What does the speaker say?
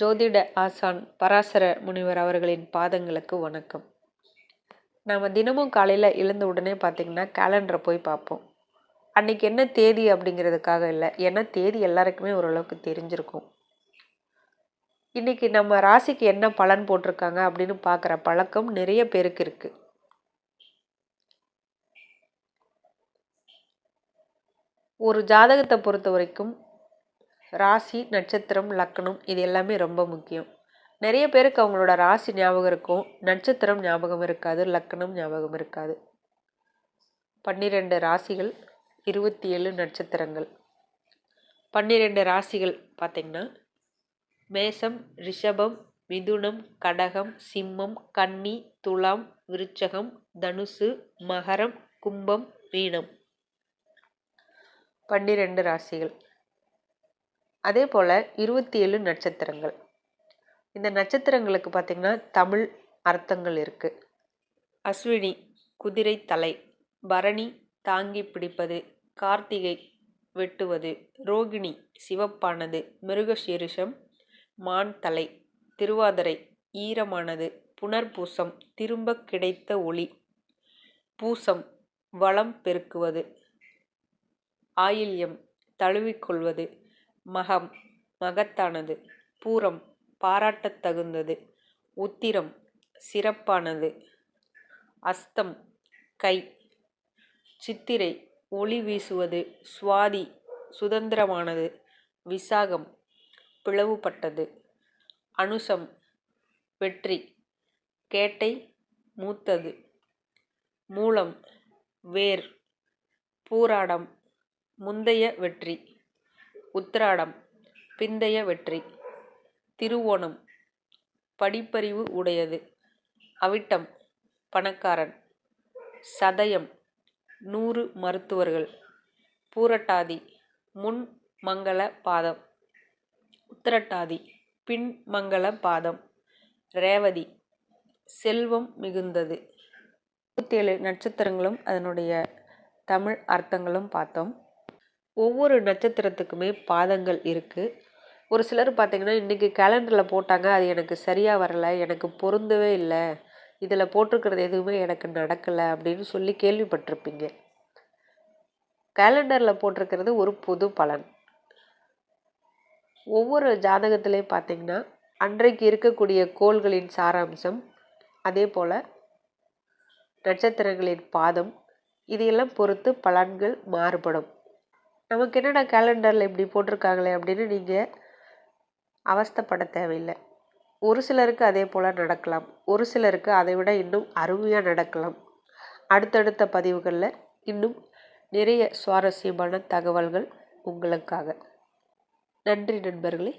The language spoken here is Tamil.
ஜோதிட ஆசான் பராசர முனிவர் அவர்களின் பாதங்களுக்கு வணக்கம். நாம் தினமும் காலையில் எழுந்த உடனே பார்த்திங்கன்னா கேலண்டரை போய் பார்ப்போம் அன்றைக்கி என்ன தேதி அப்படிங்கிறதுக்காக இல்லை ஏன்னா தேதி எல்லாருக்குமே ஓரளவுக்கு தெரிஞ்சிருக்கும். இன்றைக்கி நம்ம ராசிக்கு என்ன பலன் போட்டிருக்காங்க அப்படின்னு பார்க்குற பழக்கம் நிறைய பேருக்கு இருக்குது ஒரு ஜாதகத்தை பொறுத்த வரைக்கும் ராசி நட்சத்திரம் லக்கணம் இது எல்லாமே ரொம்ப முக்கியம். நிறைய பேருக்கு அவங்களோட ராசி ஞாபகம் இருக்கும். நட்சத்திரம் ஞாபகம் இருக்காது லக்கணம் ஞாபகம் இருக்காது. பன்னிரெண்டு ராசிகள் இருபத்தி ஏழு நட்சத்திரங்கள். பன்னிரெண்டு ராசிகள் பார்த்திங்கன்னா மேசம் ரிஷபம் மிதுனம் கடகம் சிம்மம் கன்னி துலாம் விருச்சகம் தனுசு மகரம் கும்பம் மீனம். பன்னிரெண்டு ராசிகள். அதே போல் இருபத்தி ஏழு நட்சத்திரங்கள். இந்த நட்சத்திரங்களுக்கு பார்த்திங்கன்னா தமிழ் அர்த்தங்கள் இருக்குது அஸ்வினி குதிரை தலை பரணி தாங்கி பிடிப்பது கார்த்திகை வெட்டுவது ரோகிணி சிவப்பானது மிருகசீரிஷம் மான் தலை திருவாதிரை ஈரமானது புனர்பூசம் திரும்ப கிடைத்த ஒளி பூசம் வளம் பெருக்குவது ஆயில்யம் தழுவிக்கொள்வது மகம் மகத்தானது. பூரம் பாராட்டத் தகுந்தது உத்திரம் சிறப்பானது. அஸ்தம் கை. சித்திரை ஒளி வீசுவது. சுவாதி சுதந்திரமானது. விசாகம் பிளவுபட்டது. அனுசம் வெற்றி. கேட்டை மூத்தது. மூலம் வேர். பூராடம் முந்தைய வெற்றி. உத்திராடம் பிந்தைய வெற்றி. திருவோணம் படிப்பறிவு உடையது. அவிட்டம் பணக்காரன். சதயம் நூறு மருத்துவர்கள். பூரட்டாதி முன் மங்கள பாதம். உத்திரட்டாதி பின் மங்கள பாதம். ரேவதி செல்வம் மிகுந்தது. இருபத்தேழு நட்சத்திரங்களும் அதனுடைய தமிழ் அர்த்தங்களும் பார்த்தோம். ஒவ்வொரு நட்சத்திரத்துக்குமே பாதங்கள் இருக்குது ஒரு சிலர் பார்த்திங்கன்னா இன்றைக்கி கேலண்டரில் போட்டாங்க அது எனக்கு சரியாக வரலை எனக்கு பொருந்தவே இல்லை இதில் போட்டிருக்கிறது எதுவுமே எனக்கு நடக்கலை அப்படின்னு சொல்லி கேள்விப்பட்டிருப்பீங்க. கேலண்டரில் போட்டிருக்கிறது ஒரு பொது பலன். ஒவ்வொரு ஜாதகத்திலையும் பார்த்திங்கன்னா அன்றைக்கு இருக்கக்கூடிய கோள்களின் சாராம்சம் அதே போல் நட்சத்திரங்களின் பாதம் இதையெல்லாம் பொறுத்து பலன்கள் மாறுபடும். நமக்கு என்னடா கேலண்டரில் இப்படி போட்டிருக்காங்களே அப்படின்னு நீங்கள் அவஸ்தப்பட தேவையில்லை. ஒரு சிலருக்கு அதே போல் நடக்கலாம். ஒரு சிலருக்கு அதை விட இன்னும் அருமையாக நடக்கலாம். அடுத்தடுத்த பதிவுகளில் இன்னும் நிறைய சுவாரஸ்யமான தகவல்கள் உங்களுக்காக. நன்றி நண்பர்களே.